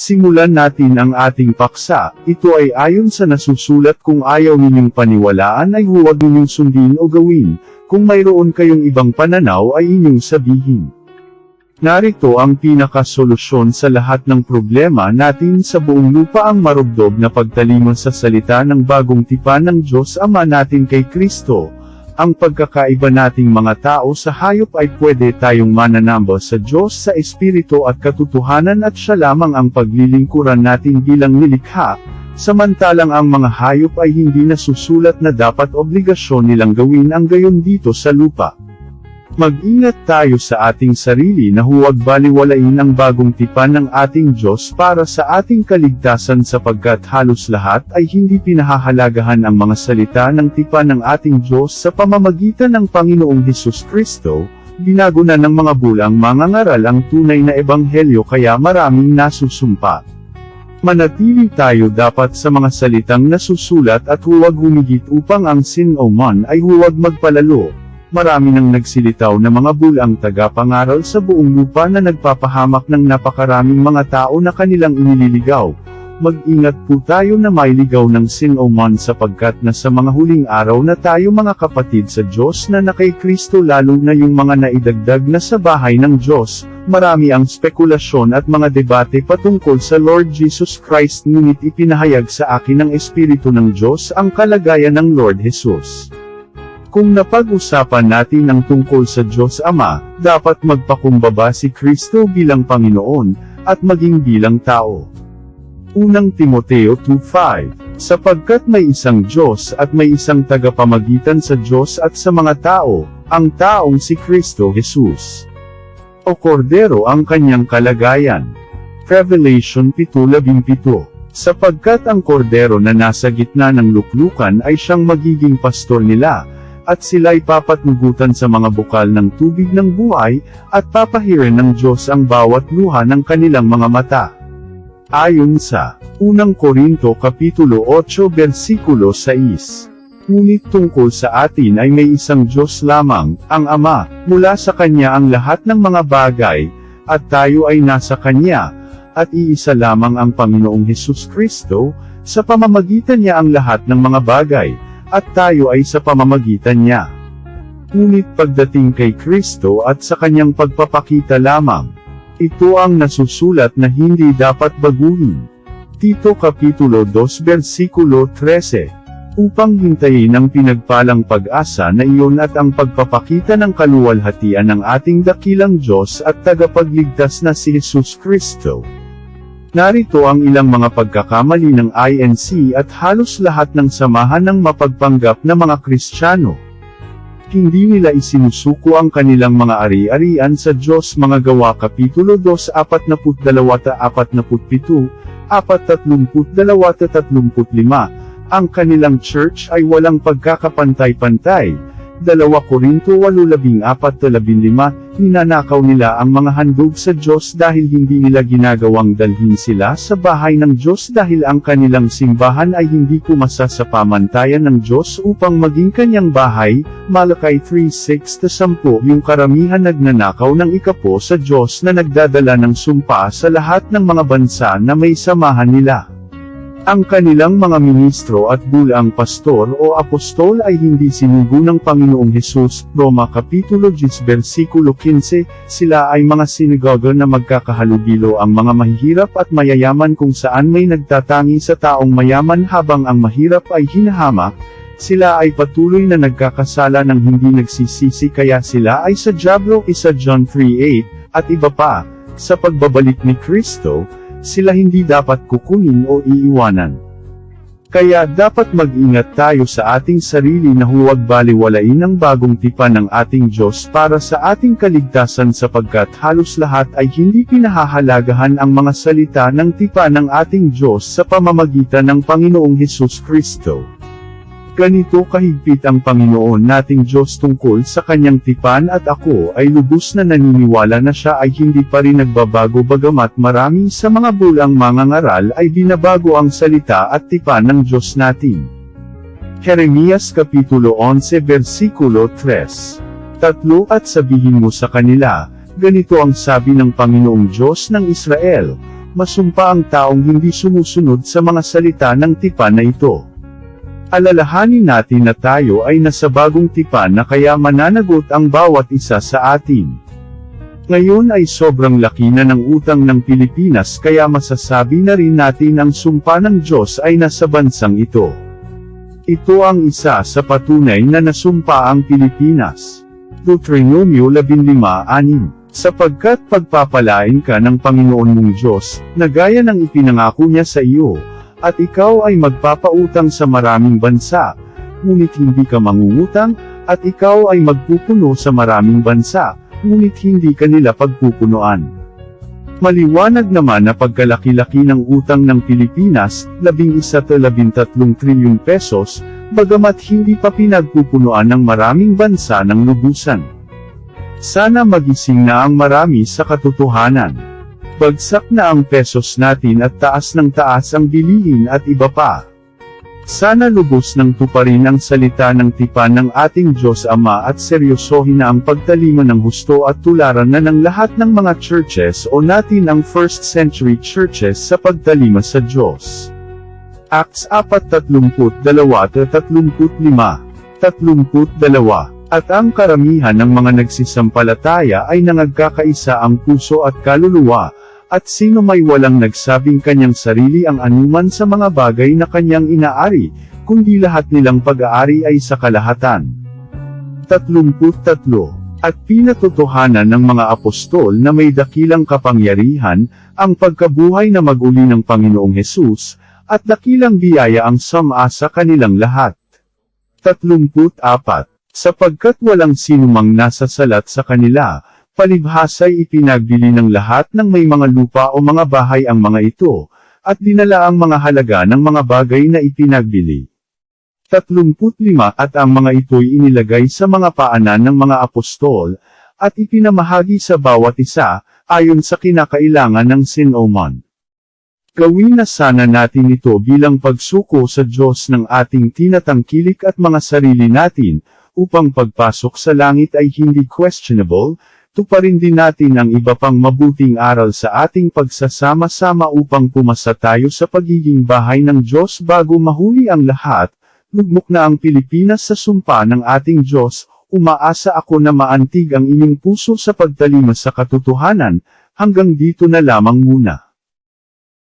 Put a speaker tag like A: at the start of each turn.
A: Simulan natin ang ating paksa, ito ay ayon sa nasusulat kung ayaw ninyong paniwalaan ay huwag ninyong sundin o gawin, kung mayroon kayong ibang pananaw ay inyong sabihin. Narito ang pinakasolusyon sa lahat ng problema natin sa buong lupa ang marugdob na pagtalima sa salita ng bagong tipan ng Diyos Ama natin kay Kristo. Ang pagkakaiba nating mga tao sa hayop ay pwede tayong mananamba sa Diyos sa Espiritu at katotohanan at siya lamang ang paglilingkuran natin bilang nilikha, samantalang ang mga hayop ay hindi nasusulat na dapat obligasyon nilang gawin ang gayon dito sa lupa. Mag-ingat tayo sa ating sarili na huwag baliwalain ang bagong tipan ng ating Diyos para sa ating kaligtasan sapagkat halos lahat ay hindi pinahahalagahan ang mga salita ng tipan ng ating Diyos sa pamamagitan ng Panginoong Hesus Kristo, binago na ng mga bulang mangangaral ang tunay na ebanghelyo kaya maraming nasusumpa. Manatili tayo dapat sa mga salitang nasusulat at huwag humigit upang ang sin o man ay huwag magpalalo, marami nang nagsilitaw na mga bulang tagapangaral sa buong lupa na nagpapahamak ng napakaraming mga tao na kanilang inililigaw. Mag-ingat po tayo na mailigaw ng sin o man sapagkat na sa mga huling araw na tayo mga kapatid sa Diyos na na kay Kristo lalo na yung mga naidagdag na sa bahay ng Diyos, marami ang spekulasyon at mga debate patungkol sa Lord Jesus Christ ngunit ipinahayag sa akin ng Espiritu ng Diyos ang kalagayan ng Lord Jesus. Kung napag-usapan natin ang tungkol sa Diyos Ama, dapat magpakumbaba si Kristo bilang Panginoon, at maging bilang tao. Unang Timoteo 2.5 Sapagkat may isang Diyos at may isang tagapamagitan sa Diyos at sa mga tao, ang taong si Kristo Jesus. O Kordero ang kanyang kalagayan. Revelation 7.17 Sapagkat ang kordero na nasa gitna ng luklukan ay siyang magiging pastor nila, at sila'y papatnugutan sa mga bukal ng tubig ng buhay, at papahirin ng Diyos ang bawat luha ng kanilang mga mata. Ayon sa Unang Korinto Kapitulo 8 Versikulo 6. Ngunit tungkol sa atin ay may isang Diyos lamang, ang Ama, mula sa Kanya ang lahat ng mga bagay, at tayo ay nasa Kanya, at iisa lamang ang Panginoong Hesus Kristo, sa pamamagitan niya ang lahat ng mga bagay, at tayo ay sa pamamagitan niya. Ngunit pagdating kay Kristo at sa kanyang pagpapakita lamang, ito ang nasusulat na hindi dapat baguhin. Tito Kapitulo 2 Versikulo 13 Upang hintayin ang pinagpalang pag-asa na iyon at ang pagpapakita ng kaluwalhatian ng ating dakilang Diyos at tagapagligtas na si Jesus Kristo. Narito ang ilang mga pagkakamali ng INC at halos lahat ng samahan ng mapagpanggap na mga Kristiyano. Hindi nila isinusuko ang kanilang mga ari-arian sa Diyos mga gawa Kapitulo 2 42 47 432-35 Ang kanilang church ay walang pagkakapantay-pantay, 2 Korinto 8:14-15, ninanakaw nila ang mga handog sa Diyos dahil hindi nila ginagawang dalhin sila sa bahay ng Diyos dahil ang kanilang simbahan ay hindi pumasa sa pamantayan ng Diyos upang maging kanyang bahay, Malakay 3:6-10 Yung karamihan nagnanakaw ng ikapo sa Diyos na nagdadala ng sumpa sa lahat ng mga bansa na may samahan nila. Ang kanilang mga ministro at bulang pastor o apostol ay hindi sinugo ng Panginoong Hesus, Roma Kapitulo 10 versikulo 15, sila ay mga sinagoga na magkakahalubilo ang mga mahihirap at mayayaman kung saan may nagtatangi sa taong mayaman habang ang mahirap ay hinahamak, sila ay patuloy na nagkakasala ng hindi nagsisisi kaya sila ay sa Diablo 1 John 3.8, at iba pa, sa pagbabalik ni Kristo, sila hindi dapat kukunin o iiwanan. Kaya dapat mag-ingat tayo sa ating sarili na huwag baliwalain ang bagong tipan ng ating Diyos para sa ating kaligtasan sapagkat halos lahat ay hindi pinahahalagahan ang mga salita ng tipan ng ating Diyos sa pamamagitan ng Panginoong Hesus Kristo. Ganito kahigpit ang Panginoon nating Diyos tungkol sa kanyang tipan at ako ay lubos na naniniwala na siya ay hindi pa rin nagbabago bagamat marami sa mga bulang mangangaral ay binabago ang salita at tipan ng Diyos natin. Jeremias Kapitulo 11 Versikulo 3 Tatlo at sabihin mo sa kanila, ganito ang sabi ng Panginoong Diyos ng Israel, masumpa ang taong hindi sumusunod sa mga salita ng tipan na ito. Alalahanin natin na tayo ay nasa bagong tipan na kaya mananagot ang bawat isa sa atin. Ngayon ay sobrang laki na ng utang ng Pilipinas kaya masasabi na rin natin ang sumpa ng Diyos ay nasa bansang ito. Ito ang isa sa patunay na nasumpa ang Pilipinas. Deuteronomio 15.6 Sapagkat pagpapalain ka ng Panginoon mong Diyos, na gaya ng ipinangako niya sa iyo, at ikaw ay magpapautang sa maraming bansa, ngunit hindi ka mangungutang, at ikaw ay magpupuno sa maraming bansa, ngunit hindi ka nila pagpupunuan. Maliwanag naman na pagkalaki-laki ng utang ng Pilipinas, 11-13 trilyon pesos, bagamat hindi pa pinagpupunuan ng maraming bansa ng lubusan. Sana magising na ang marami sa katotohanan. Bagsak na ang pesos natin at taas ng taas ang bilihin at iba pa. Sana lubos ng tuparin ang salita ng tipan ng ating Diyos Ama at seryosohin na ang pagtalima ng husto at tularan na ng lahat ng mga churches o natin ang first century churches sa pagtalima sa Diyos. Acts 4:32-35 32 at ang karamihan ng mga nagsisampalataya ay nangagkakaisa ang puso at kaluluwa, at sino may walang nagsabing kanyang sarili ang anuman sa mga bagay na kanyang inaari, kundi lahat nilang pag-aari ay sa kalahatan. 33. At pinatotohanan ng mga apostol na may dakilang kapangyarihan, ang pagkabuhay na maguli ng Panginoong Hesus, at dakilang biyaya ang sama sa kanilang lahat. 34 sapagkat walang sinumang nasa salat sa kanila, palibhasa'y ipinagbili ng lahat ng may mga lupa o mga bahay ang mga ito, at dinala ang mga halaga ng mga bagay na ipinagbili. 35 At ang mga ito'y inilagay sa mga paanan ng mga apostol, at ipinamahagi sa bawat isa, ayon sa kinakailangan ng sinoman. Gawin na sana natin ito bilang pagsuko sa Diyos ng ating tinatangkilik at mga sarili natin, upang pagpasok sa langit ay hindi questionable, tuparin din natin ang iba pang mabuting aral sa ating pagsasama-sama upang pumasa tayo sa pagiging bahay ng Diyos bago mahuli ang lahat, lugmok na ang Pilipinas sa sumpa ng ating Diyos, umaasa ako na maantig ang inyong puso sa pagtalima sa katotohanan, hanggang dito na lamang muna.